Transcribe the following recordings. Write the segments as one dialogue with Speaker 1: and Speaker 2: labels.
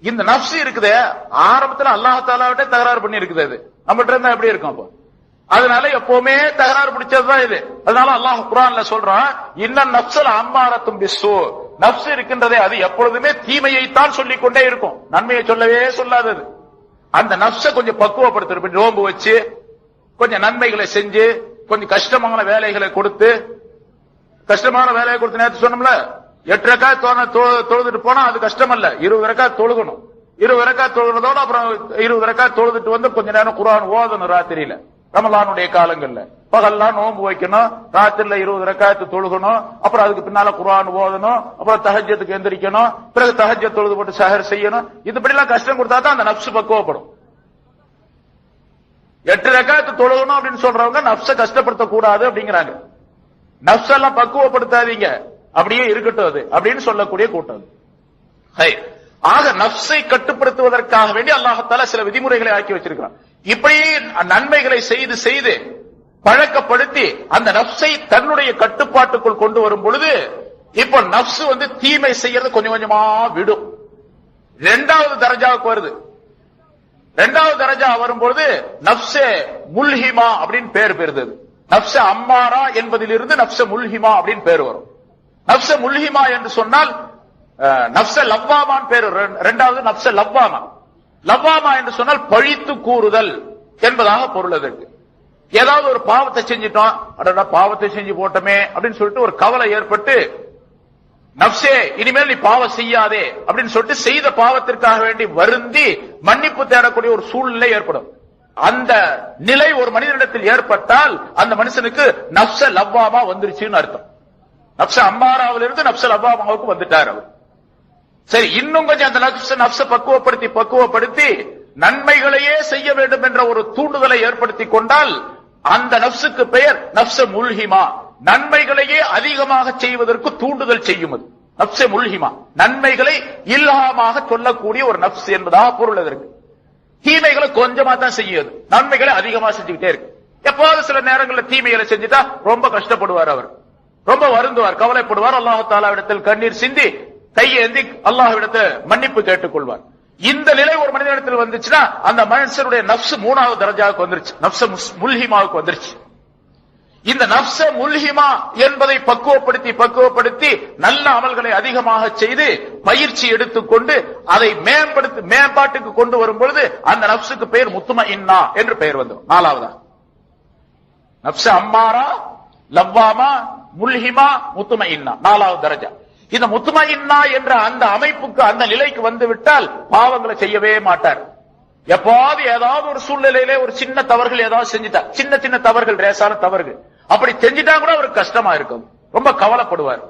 Speaker 1: இந்த நப்சு இருக்குது. ஆரம்பத்துல அல்லாஹாலாவிட்ட தகராறு பண்ணி இருக்குது அது. நம்மகிட்ட இருந்தா எப்படி இருக்கும் அப்போ? அதனால எப்பவுமே தகராறு பிடிச்சதுதான் இது. அதனால அல்லாஹ் குரான்ல சொல்றான் இன்னும் நப்சல் அம்மாரத்தும் பிஸ்ஸு. நப்சு இருக்கின்றதே அது எப்பொழுதுமே தீமையைத்தான் சொல்லிக் கொண்டே இருக்கும். நன்மையை சொல்லவே சொல்லாதது அந்த நப்ச கொஞ்சம் பக்குவப்படுத்துற நோம்பு வச்சு கொஞ்சம் நன்மைகளை செஞ்சு கொஞ்சம் கஷ்டமான வேலைகளை கொடுத்து கஷ்டமான வேலையை கொடுத்து நேற்று சொன்னோம்ல எட்டு ரக்கா தொழுதுட்டு போனா அது கஷ்டம் அல்ல இருபது ரக்கா தொழுகணும். இருபது ரக்கா தொழுகிறதோட அப்புறம் இருபது ரக்கா தொழுதுட்டு வந்து கொஞ்ச நேரம் குரான் ஓதணும் ராத்திரியில. ரமலானுடைய காலங்கள்ல. பகல்லாம் நோன்பு வைக்கணும். ராத்திரில இருபது ரக்காயத்து தொழுகணும். அப்புறம் அதுக்கு பின்னால குரான் ஓதணும். அப்புறம் தகஜத்துக்கு எந்திரிக்கணும். பிறகு தகஜ தொழுது போட்டு சஹர் செய்யணும். இதுபடி எல்லாம் கஷ்டம் கொடுத்தா தான் அந்த நப்சு பக்குவப்படும். எட்டு ரக்காயத்து தொழுகணும் அப்படின்னு சொல்றவங்க நப்ச கஷ்டப்படுத்த கூடாது அப்படிங்கிறாங்க. நப்ச எல்லாம் பக்குவப்படுத்தாதீங்க. அப்படியே இருக்கட்டும் அது. அப்படின்னு சொல்லக்கூடிய கூட்டம் ஹை. ஆக நப்சை கட்டுப்படுத்துவதற்காக வேண்டி அல்லாஹத்தால சில விதிமுறைகளை ஆக்கி வச்சிருக்கிறான். இப்படி நன்மைகளை செய்து செய்து பழக்கப்படுத்தி அந்த நப்சை தன்னுடைய கட்டுப்பாட்டுக்குள் கொண்டு வரும் பொழுது இப்ப நப்சு வந்து தீமை செய்யறது கொஞ்சம் கொஞ்சமா விடும். இரண்டாவது தரஜாவுக்கு வருது. இரண்டாவது தரஜா வரும்பொழுது நப்சே முல்ஹிமா அப்படின்னு பேர் பெறுது. நப்ச அம்மாரா என்பதிலிருந்து நப்ச முல்ஹிமா அப்படின்னு பேர் வரும். நப்ச முல்ஹிமா என்று சொன்னால் அஹ், நப்ச லவ்வாமான் பேரு. இரண்டாவது நப்ச லவ்வாமா. லவ்வாமா என்று சொன்னால் பழித்து கூறுதல் என்பதாக பொருள் அதற்கு ஏதாவது ஒரு பாவத்தை செஞ்சிட்டோம் அடடா பாவத்தை செஞ்சு போட்டோமே அப்படின்னு சொல்லிட்டு ஒரு கவலை ஏற்பட்டு நப்சே இனிமேல் நீ பாவம் செய்யாதே அப்படின்னு சொல்லிட்டு செய்த பாவத்திற்காக வேண்டி வருந்தி மன்னிப்பு தேடக்கூடிய ஒரு சூழ்நிலை ஏற்படும். அந்த நிலை ஒரு மனிதனிடத்தில் ஏற்பட்டால் அந்த மனுஷனுக்கு நப்ச லவ்வாமா வந்துருச்சுன்னு அர்த்தம். நப்ச அம்மாராவிலிருந்து நப்சல் அபாமாவுக்கு வந்துட்டார் அவர். சரி இன்னும் கொஞ்சம் அந்த நப்ச நப்ச பக்குவப்படுத்தி பக்குவப்படுத்தி நன்மைகளையே செய்ய வேண்டும் என்ற ஒரு தூண்டுதலை ஏற்படுத்தி கொண்டால் அந்த நப்சுக்கு பெயர் நப்ச முல்ஹிமா. நன்மைகளையே அதிகமாக செய்வதற்கு தூண்டுதல் செய்யும் அது. நப்ச முல்ஹிமா. நன்மைகளை இல்லாமாக சொல்லக்கூடிய ஒரு நப்ஸ் என்பதாக பொருள் அதற்கு தீமைகளை கொஞ்சமா தான் செய்யுது. நன்மைகளை அதிகமா செஞ்சுக்கிட்டே இருக்கு. எப்போது சில நேரங்களில் தீமைகளை செஞ்சுட்டா ரொம்ப கஷ்டப்படுவார் அவர். ரொம்ப வருந்துவார் கவலைப்படுவார். அல்லாஹு தாலாவிடத்தில் கண்ணீர் சிந்தி கையேந்தி அல்லாஹ்விடத்தை மன்னிப்பு கேட்டுக் கொள்வார் இந்த நிலை ஒரு மனிதனிடத்தில் வந்துச்சுன்னா அந்த மனுஷனுடைய நப்சு மூணாவது தரஜாவுக்கு வந்துருச்சு. நப்ச முல்ஹிமாவுக்கு வந்துருச்சு. இந்த நப்ச முல்ஹிமா என்பதை பக்குவப்படுத்தி பக்குவப்படுத்தி நல்ல அமல்களை அதிகமாக செய்து பயிற்சி எடுத்துக்கொண்டு அதை மேம்படுத்தி மேம்பாட்டுக்கு கொண்டு வரும் பொழுது அந்த நப்சுக்கு பெயர் முத்தும இன்னா என்று பெயர் வந்தோம் நாலாவதா? நப்ச அம்மாரா லவ்வாமா முல்ஹிமா முத்தும இன்னா நாலாவது தரஜா. இந்த முத்தும இன்னா என்ற அந்த அமைப்புக்கு அந்த நிலைக்கு வந்து விட்டால் பாவங்களை செய்யவே மாட்டார். எப்பாவது ஏதாவது ஒரு சூழ்நிலையிலே ஒரு சின்ன தவறுகள் ஏதாவது செஞ்சுட்டா சின்ன சின்ன தவறுகள் ரேசான தவறுகள் அப்படி செஞ்சுட்டா கூட அவருக்கு கஷ்டமா இருக்கும். ரொம்ப கவலைப்படுவார்.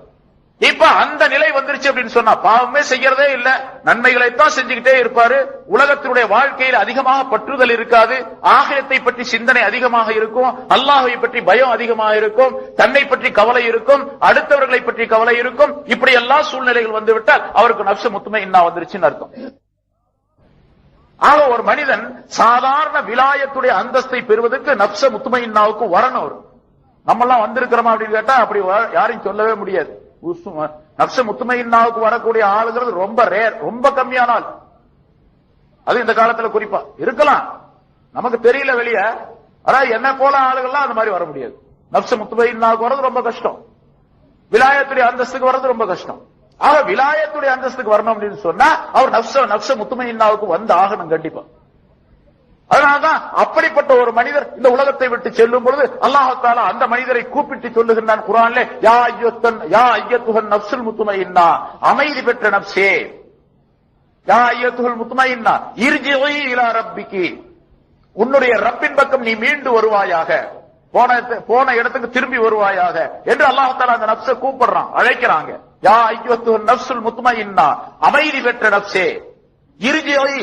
Speaker 1: இப்ப அந்த நிலை வந்துருச்சு அப்படின்னு சொன்னா பாவமே செய்யறதே இல்ல. நன்மைகளைத்தான் செஞ்சுக்கிட்டே இருப்பாரு. உலகத்தினுடைய வாழ்க்கையில் அதிகமாக பற்றுதல் இருக்காது. ஆகியத்தை பற்றி சிந்தனை அதிகமாக இருக்கும். அல்லாஹை பற்றி பயம் அதிகமாக இருக்கும். தன்னை பற்றி கவலை இருக்கும். அடுத்தவர்களை பற்றி கவலை இருக்கும். இப்படி எல்லா சூழ்நிலைகள் வந்துவிட்டால் அவருக்கு நப்சு முத்துமை இன்னா வந்துருச்சுன்னு அர்த்தம். ஆக ஒரு மனிதன் சாதாரண விலாயத்துடைய அந்தஸ்தை பெறுவதற்கு நப்ச முத்துமையின்னாவுக்கு வரணும் அவர். நம்ம எல்லாம் வந்திருக்கிறோமா அப்படின்னு கேட்டா அப்படி யாரையும் சொல்லவே முடியாது. நப்ச முத்துமையின்னாவுக்கு வரக்கூடிய ஆளுங்கிறது ரொம்ப ரேர் ரொம்ப கம்மியான ஆள் அது இந்த காலத்துல குறிப்பா. இருக்கலாம். நமக்கு தெரியல வெளிய. ஆனா என்ன போல ஆளுகள்லாம் அந்த மாதிரி வர முடியாது. நப்ச முத்துமையில்லாவுக்கு வர்றது ரொம்ப கஷ்டம். விலாயத்துடைய அந்தஸ்துக்கு வர்றது ரொம்ப கஷ்டம். ஆக விலாயத்துடைய அந்தஸ்துக்கு வரணும் அப்படின்னு சொன்னா அவர் நப்ச நப்ச முத்துமையின்னாவுக்கு வந்து ஆகணும் கண்டிப்பா. அதனாலதான் அப்படிப்பட்ட ஒரு மனிதர் இந்த உலகத்தை விட்டு செல்லும் பொழுது அல்லாஹால அந்த மனிதரை கூப்பிட்டு சொல்லுகின்றான் குரான்ல யா ஐயத்தன் யா ஐயத்துகன் நப்சுல் முத்துமையின்னா அமைதி பெற்ற நப்சே யா ஐயத்துகள் முத்துமையின்னா இர்ஜிஇ இலா ரப்பிக்கு. உன்னுடைய ரப்பின் பக்கம் நீ மீண்டு வருவாயாக. போன போன இடத்துக்கு திரும்பி வருவாயாக என்று அல்லாஹால அந்த நப்ச கூப்பிடுறான் அழைக்கிறாங்க. யா ஐயத்துகன் நப்சுல் முத்துமையின்னா அமைதி பெற்ற நப்சே இறுதியோய்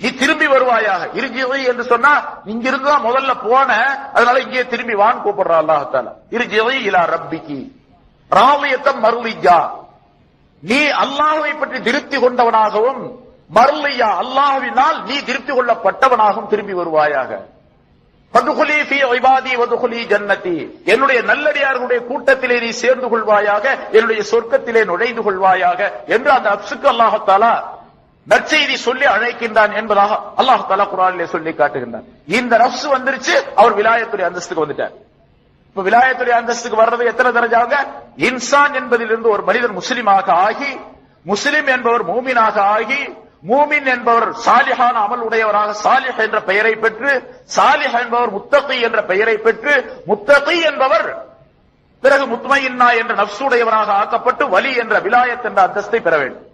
Speaker 1: நீ திரும்பி வருவாயாக. இருஜீவை என்று சொன்னா இங்கிருந்து தான் முதல்ல போன அதனால இங்கே திரும்பி வான் கூப்பிடுறா அல்லாஹால இருஜீவை இலா ரப்பிக்கு. ராவியத்தம் மருளிஜா. நீ அல்லாஹ்வை பற்றி திருப்தி கொண்டவனாகவும் மருளையா அல்லாஹுவினால் நீ திருப்தி கொள்ளப்பட்டவனாகவும் திரும்பி வருவாயாக. பதுகுலி வதுகுலி ஜன்னதி என்னுடைய நல்லடியார்களுடைய கூட்டத்திலே நீ சேர்ந்து கொள்வாயாக என்னுடைய சொர்க்கத்திலே நுழைந்து கொள்வாயாக என்று அந்த அப்சுக்கு அல்லாஹத்தாலா நற்செய்தி சொல்லி அழைக்கின்றான் என்பதாக அல்லாஹ் தலா குரானிலே சொல்லி காட்டுகின்றான். இந்த நப்சு வந்துருச்சு அவர் விலாயத்துடைய அந்தஸ்துக்கு வந்துட்டார். இப்ப விலாயத்துடைய அந்தஸ்துக்கு வர்றது எத்தனை தரஜாங்க இன்சான் என்பதிலிருந்து ஒரு மனிதன் முஸ்லிமாக ஆகி முஸ்லிம் என்பவர் மூமினாக ஆகி மூமின் என்பவர் சாலிஹான அமல் உடையவராக சாலிஹ் என்ற பெயரை பெற்று சாலிஹ் என்பவர் முத்தகி என்ற பெயரை பெற்று முத்தகி என்பவர் பிறகு முத்மையின்னா என்ற நப்சுடையவராக ஆக்கப்பட்டு வலி என்ற விலாயத் என்ற அந்தஸ்தை பெற வேண்டும்.